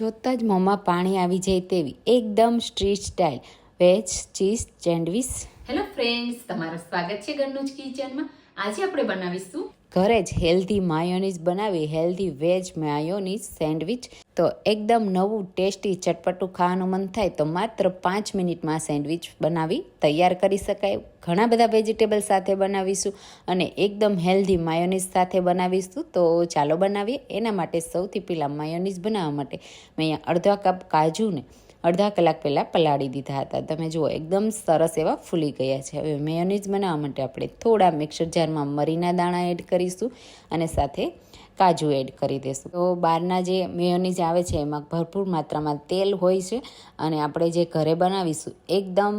જોતાં જ મોંમાં પાણી આવી જાય તેવી એકદમ street style. Veg cheese sandwich. Hello friends તમારું સ્વાગત છે ઘરનું જ કિચનમાં. આજે આપણે બનાવીશું ઘરે જ હેલ્ધી માયોનીઝ બનાવી હેલ્ધી વેજ માયોનીઝ સેન્ડવિચ. તો એકદમ નવું, ટેસ્ટી, ચટપટું ખાવાનું મન થાય તો માત્ર પાંચ મિનિટમાં સેન્ડવિચ બનાવી તૈયાર કરી શકાય. ઘણા બધા વેજીટેબલ સાથે બનાવીશું અને એકદમ હેલ્ધી માયોનીઝ સાથે બનાવીશું. તો ચાલો બનાવીએ. એના માટે સૌથી પહેલાં માયોનીઝ બનાવવા માટે મેં અહીંયા અડધા કપ કાજુને અડધા કલાક પહેલાં પલાળી દીધા હતા. તમે જુઓ, એકદમ સરસ એવા ફૂલી ગયા છે. હવે મેયોનીઝ બનાવવા માટે આપણે થોડા મિક્સર જારમાં મરીના દાણા એડ કરીશું અને સાથે કાજુ એડ કરી દઈશું તો બહારના જે મેયોનીઝ આવે છે, એમાં ભરપૂર માત્રામાં તેલ હોય છે અને આપણે જે ઘરે બનાવીશું, એકદમ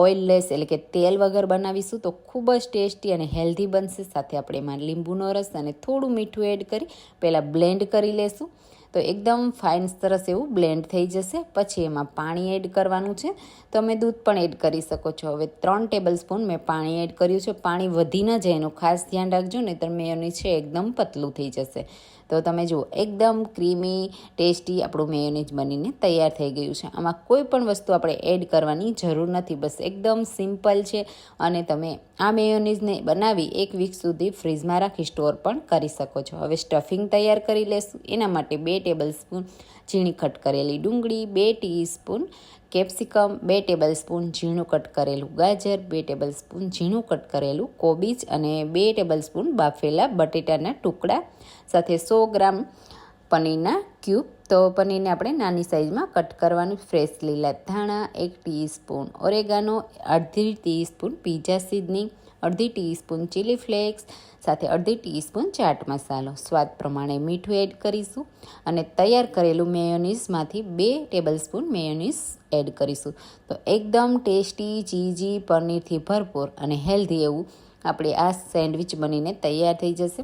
ઓઇલલેસ એટલે કે તેલ વગર બનાવીશું, તો ખૂબ જ ટેસ્ટી અને હેલ્ધી બનશે. સાથે આપણે એમાં લીંબુનો રસ અને થોડું મીઠું એડ કરી, પહેલાં બ્લેન્ડ કરી લેશું. તો એકદમ ફાઇન સરસ એવું બ્લેન્ડ થઈ જશે. પછી એમાં પાણી એડ કરવાનું છે. તમે દૂધ પણ એડ કરી શકો છો. હવે ત્રણ ટેબલ સ્પૂન મેં પાણી એડ કર્યું છે. પાણી વધી ન જાય એનું ખાસ ધ્યાન રાખજો નહીં તો મેયોની છે એકદમ પતલું થઈ જશે. તો તમે જુઓ, એકદમ ક્રીમી ટેસ્ટી આપણું મેયોનીઝ બનીને તૈયાર થઈ ગયું છે. આમાં કોઈ પણ વસ્તુ આપણે એડ કરવાની જરૂર નથી. બસ એકદમ સિમ્પલ છે અને તમે આ મેયોનીઝને બનાવી એક વીક સુધી ફ્રીજમાં રાખી સ્ટોર પણ કરી શકો છો. હવે સ્ટફિંગ તૈયાર કરી લેશું. એના માટે બે ટેબલ સ્પૂન ઝીણી કટ કરેલી ડુંગળી, બે ટીસ્પૂન કેપ્સિકમ, બે ટેબલ સ્પૂન ઝીણું કટ કરેલું ગાજર, બે ટેબલ સ્પૂન ઝીણું કટ કરેલું કોબીજ અને બે ટેબલ સ્પૂન બાફેલા બટેટાના ટુકડા સાથે સો ગ્રામ પનીરના ક્યુબ. તો પનીરને આપણે નાની સાઇઝમાં કટ કરવાનું ફ્રેશ લીલા ધાણા, એક ટીસ્પૂન ઓરેગાનો, અડધી ટીસ્પૂન પીઝા સિઝનિંગ અડધી ટીસ્પૂન ચીલી ફ્લેક્સ સાથે અડધી ટીસ્પૂન ચાટ મસાલો. સ્વાદ પ્રમાણે મીઠું એડ કરીશું અને તૈયાર કરેલું મેયોનીઝમાંથી બે ટેબલ સ્પૂન મેયોનીઝ એડ કરીશું. તો એકદમ ટેસ્ટી ચીઝી પનીરથી ભરપૂર અને હેલ્ધી એવું આપણે આ સેન્ડવિચ બનીને તૈયાર થઈ જશે.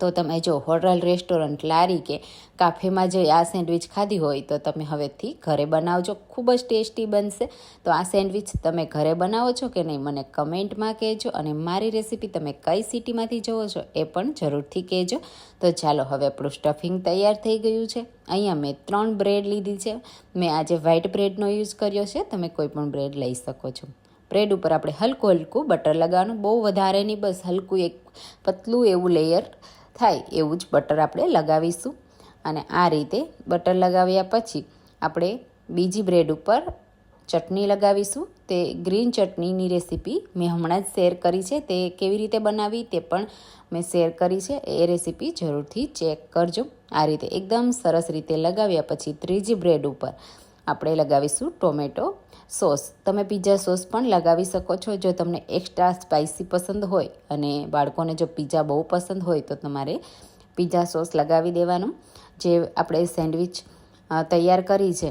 તો તમે જો હોટલ રેસ્ટોરન્ટ લારી કે કાફેમાં જે આ સેન્ડવિચ ખાધી હોય તો તમે હવેથી ઘરે બનાવજો. ખૂબ જ ટેસ્ટી બનશે. તો આ સેન્ડવિચ તમે ઘરે બનાવો છો કે નહીં મને કમેન્ટમાં કહેજો અને મારી રેસીપી તમે કઈ સિટીમાંથી જુઓ છો એ પણ જરૂરથી કહેજો. તો ચાલો હવે આપણું સ્ટફિંગ તૈયાર થઈ ગયું છે. અહીંયા મેં ત્રણ બ્રેડ લીધી છે. મેં આજે વ્હાઇટ બ્રેડનો યુઝ કર્યો છે. તમે કોઈ પણ બ્રેડ લઈ શકો છો. બ્રેડ ઉપર આપણે હલકું હલકું બટર લગાવવાનું. બહુ વધારે નહીં, બસ હલકું એક પતલું એવું લેયર થાય એવું જ બટર આપણે લગાવીશું. અને આ રીતે બટર લગાવ્યા પછી આપણે બીજી બ્રેડ ઉપર ચટણી લગાવીશું. તે ગ્રીન ચટણીની રેસીપી મેં હમણાં જ શેર કરી છે. તે કેવી રીતે બનાવી તે પણ મેં શેર કરી છે. એ રેસીપી જરૂરથી ચેક કરજો. આ રીતે એકદમ સરસ રીતે લગાવ્યા પછી ત્રીજી બ્રેડ ઉપર આપણે લગાવીશું ટોમેટો. સોસ. તમે પીઝા સોસ પણ લગાવી શકો છો. જો તમને એક્સ્ટ્રા સ્પાઇસી પસંદ હોય અને બાળકોને જો પીઝા બહુ પસંદ હોય તો તમારે પીઝા સોસ લગાવી દેવાનું. જે આપણે સેન્ડવિચ તૈયાર કરી છે,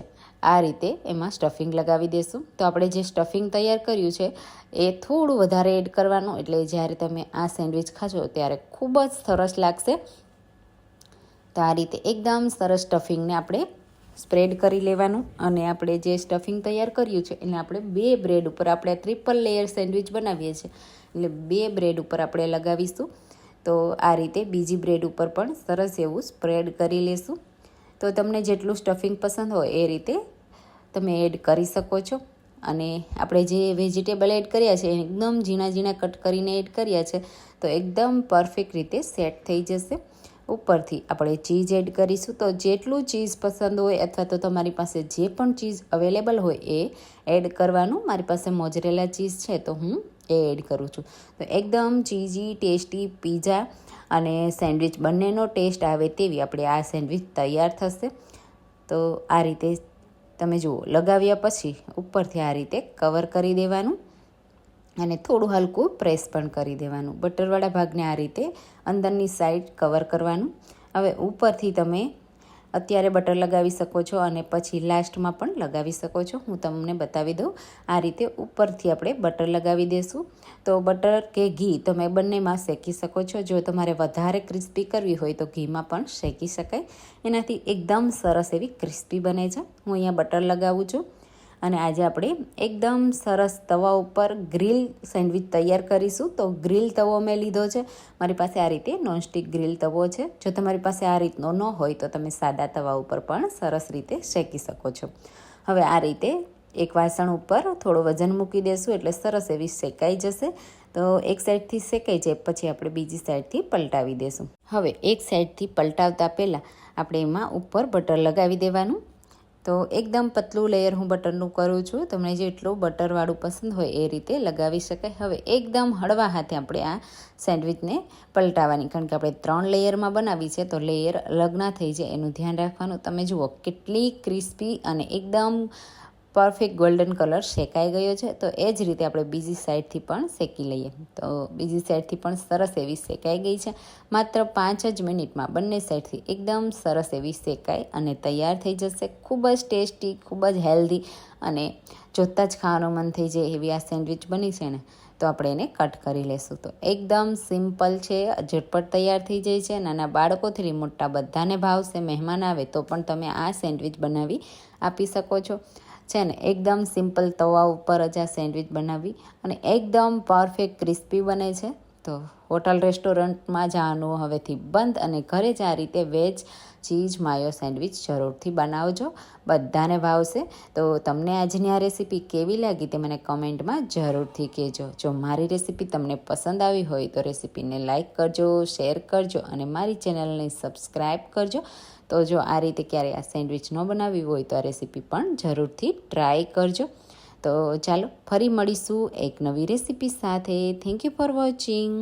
આ રીતે એમાં સ્ટફિંગ લગાવી દેશું. તો આપણે જે સ્ટફિંગ તૈયાર કર્યું છે, એ થોડું વધારે એડ કરવાનું. એટલે જ્યારે તમે આ સેન્ડવિચ ખાશો ત્યારે ખૂબ જ સરસ લાગશે. તો આ રીતે એકદમ સરસ સ્ટફિંગને આપણે સ્પ્રેડ કરી લેવાનું અને આપણે જે સ્ટફિંગ તૈયાર કર્યું છે, એને આપણે બે બ્રેડ ઉપર આપણે ટ્રિપલ લેયર સેન્ડવિચ બનાવીએ છીએ. એટલે બે બ્રેડ ઉપર આપણે લગાવીશું. તો આ રીતે બીજી બ્રેડ ઉપર પણ સરસ એવું સ્પ્રેડ કરી લેશું. તો તમને જેટલું સ્ટફિંગ પસંદ હોય એ રીતે તમે એડ કરી શકો છો. અને આપણે જે વેજીટેબલ એડ કર્યા છે એકદમ ઝીણા ઝીણા કટ કરીને એડ કર્યા છે, તો એકદમ પરફેક્ટ રીતે સેટ થઈ જશે. ઉપરથી આપણે ચીઝ એડ કરીશું. તો જેટલું ચીઝ પસંદ હોય અથવા તો તમારી પાસે જે પણ ચીઝ અવેલેબલ હોય એ એડ કરવાનું. મારી પાસે મોજરેલા ચીઝ છે તો હું એ એડ કરું છું. તો એકદમ ચીઝી, ટેસ્ટી પીઝા અને સેન્ડવિચ બંનેનો ટેસ્ટ આવે તેવી આપણે આ સેન્ડવિચ તૈયાર થશે. તો આ રીતે તમે જુઓ, લગાવ્યા પછી ઉપરથી આ રીતે કવર કરી દેવાનું. અને થોડું હલકું પ્રેસ પણ કરી દેવાનું. બટરવાળા ભાગને આ રીતે અંદરની સાઈડ કવર કરવાનું. હવે ઉપરથી તમે અત્યારે બટર લગાવી શકો છો અને પછી લાસ્ટમાં પણ લગાવી શકો છો. હું તમને બતાવી દઉં. આ રીતે ઉપરથી આપણે બટર લગાવી દઈશું તો બટર કે ઘી તમે બંનેમાં શેકી શકો છો. જો તમારે વધારે ક્રિસ્પી કરવી હોય તો ઘીમાં પણ શેકી શકાય. એનાથી એકદમ સરસ એવી ક્રિસ્પી બને છે. હું અહીંયા બટર લગાવું છું. અને આજે આપણે એકદમ સરસ તવા ઉપર ગ્રીલ સેન્ડવિચ તૈયાર કરીશું. તો ગ્રીલ તવો મેં લીધો છે. મારી પાસે આ રીતે નોનસ્ટિક ગ્રીલ તવો છે. જો તમારી પાસે આ રીતનો ન હોય તો તમે સાદા તવા ઉપર પણ સરસ રીતે શેકી શકો છો. હવે આ રીતે એક વાસણ ઉપર થોડું વજન મૂકી દેશું એટલે સરસ એવી શેકાઈ જશે. તો એક સાઈડથી શેકાઈ જાય, પછી આપણે બીજી સાઈડથી પલટાવી દેશું. હવે એક સાઈડથી પલટાવતા પહેલાં આપણે એમાં ઉપર બટર લગાવી દેવાનું. તો એકદમ પતલું લેયર હું બટરનું કરું છું. તમને જેટલું બટરવાળું પસંદ હોય એ રીતે લગાવી શકાય. હવે એકદમ હળવા હાથે આપણે આ સેન્ડવિચને પલટાવવાની કારણ કે આપણે ત્રણ લેયરમાં બનાવી છે, તો લેયર અલગ ના થઈ જાય. એનું ધ્યાન રાખવાનું. તમે જુઓ, કેટલી ક્રિસ્પી અને એકદમ પરફેક્ટ ગોલ્ડન કલર શેકાઈ ગયો છે. તો એ જ રીતે આપણે બીજી સાઈડથી પણ શેકી લઈએ. તો બીજી સાઈડથી પણ સરસ એવી શેકાઈ ગઈ છે. માત્ર પાંચ જ મિનિટમાં બંને સાઈડથી એકદમ સરસ એવી શેકાઈ અને તૈયાર થઈ જશે. ખૂબ જ ટેસ્ટી, ખૂબ જ હેલ્ધી અને જોતાં જ ખાવાનું મન થઈ જાય એવી આ સેન્ડવિચ બની છે ને, તો આપણે એને કટ કરી લેશું. તો એકદમ સિમ્પલ છે, ઝટપટ તૈયાર થઈ જાય છે. નાના બાળકોથી મોટા બધાને ભાવશે, મહેમાન આવે તો પણ તમે આ સેન્ડવિચ બનાવી આપી શકો છો. છે ને, એકદમ સિમ્પલ તવા ઉપર જ આ સેન્ડવિચ બનાવી અને એકદમ પરફેક્ટ ક્રિસ્પી બને છે. તો હોટલ રેસ્ટોરન્ટમાં જવાનું હવેથી બંધ અને ઘરે જ આ રીતે વેજ ચીઝ માયો સેન્ડવિચ જરૂરથી બનાવજો. બધાને ભાવશે. તો તમને આજની આ રેસીપી કેવી લાગી તે મને કમેન્ટમાં જરૂરથી કહેજો. જો મારી રેસીપી તમને પસંદ આવી હોય તો રેસીપીને લાઇક કરજો, શેર કરજો અને મારી ચેનલને સબસ્ક્રાઈબ કરજો. તો જો આ રીતે ક્યારે આ સેન્ડવિચ ન બનાવવી હોય તો આ રેસીપી પણ જરૂરથી ટ્રાય કરજો. તો ચાલો ફરી મળીશું એક નવી રેસીપી સાથે. Thank you for watching